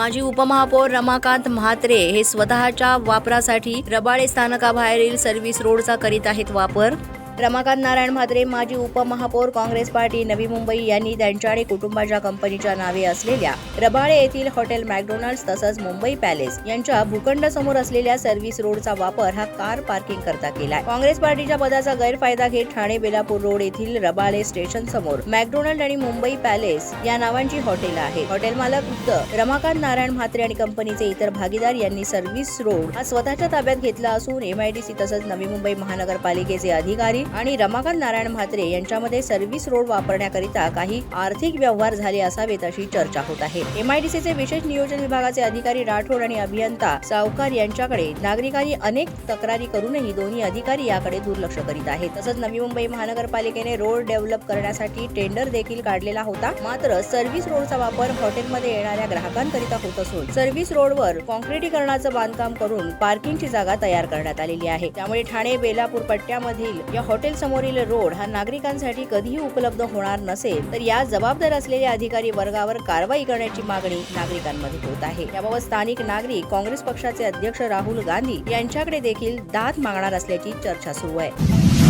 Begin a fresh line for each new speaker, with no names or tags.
माजी उपमहापौर रमाकांत म्हात्रे हे स्वतःच्या वापरासाठी रबाळे स्थानकाबाहेरील सर्व्हिस रोडचा करीत आहेत वापर. रमाकांत नारायण म्हात्रे माजी उपमहापौर काँग्रेस पार्टी नवी मुंबई यांनी त्यांच्या आणि कुटुंबाच्या कंपनीच्या नावे असलेल्या रबाळे येथील हॉटेल मॅकडोनाल्ड्स तसंच मुंबई पॅलेस यांच्या भूखंडासमोर असलेल्या सर्व्हिस रोडचा वापर हा कार पार्किंग करता केलाय काँग्रेस पार्टीच्या पदाचा गैरफायदा घेत ठाणे बेलापूर रोड येथील रबाळे स्टेशन समोर मॅकडोनाल्ड आणि मुंबई पॅलेस या नावांची हॉटेल आहेत हॉटेल मालक उक्त रमाकांत नारायण म्हात्रे आणि कंपनीचे इतर भागीदार यांनी सर्व्हिस रोड हा स्वतःच्या ताब्यात घेतला असून एमआयडीसी तसंच नवी मुंबई महानगरपालिकेचे अधिकारी आणि रमाकांत नारायण म्हात्रे यांच्यामध्ये सर्व्हिस रोड वापरण्याकरिता काही आर्थिक व्यवहार झाले असावेत अशी चर्चा होत आहे. एमआयडीसीचे विशेष नियोजन विभागाचे अधिकारी राठोड आणि अभियंता सावकार यांच्याकडे नागरिकांनी अनेक तक्रारी करूनही दोन्ही अधिकारी याकडे दुर्लक्ष करीत आहेत. तसंच नवी मुंबई महानगरपालिकेने रोड डेव्हलप करण्यासाठी टेंडर देखील काढलेला होता. मात्र सर्व्हिस रोडचा वापर हॉटेलमध्ये येणाऱ्या ग्राहकांकरिता होत असून सर्व्हिस रोडवर कॉन्क्रिटीकरणाचं बांधकाम करून पार्किंगची जागा तयार करण्यात आलेली आहे. त्यामुळे ठाणे बेलापूर पट्ट्यामधील या हॉटेल समोरील रोड हा नागरिकांसाठी कधीही उपलब्ध होणार नसेल तर या जबाबदार असलेल्या अधिकारी वर्गावर कारवाई करण्याची मागणी नागरिकांमध्ये होत आहे. याबाबत स्थानिक नागरिक काँग्रेस पक्षाचे अध्यक्ष राहुल गांधी यांच्याकडे देखील दाद मागणार असल्याची चर्चा सुरू आहे.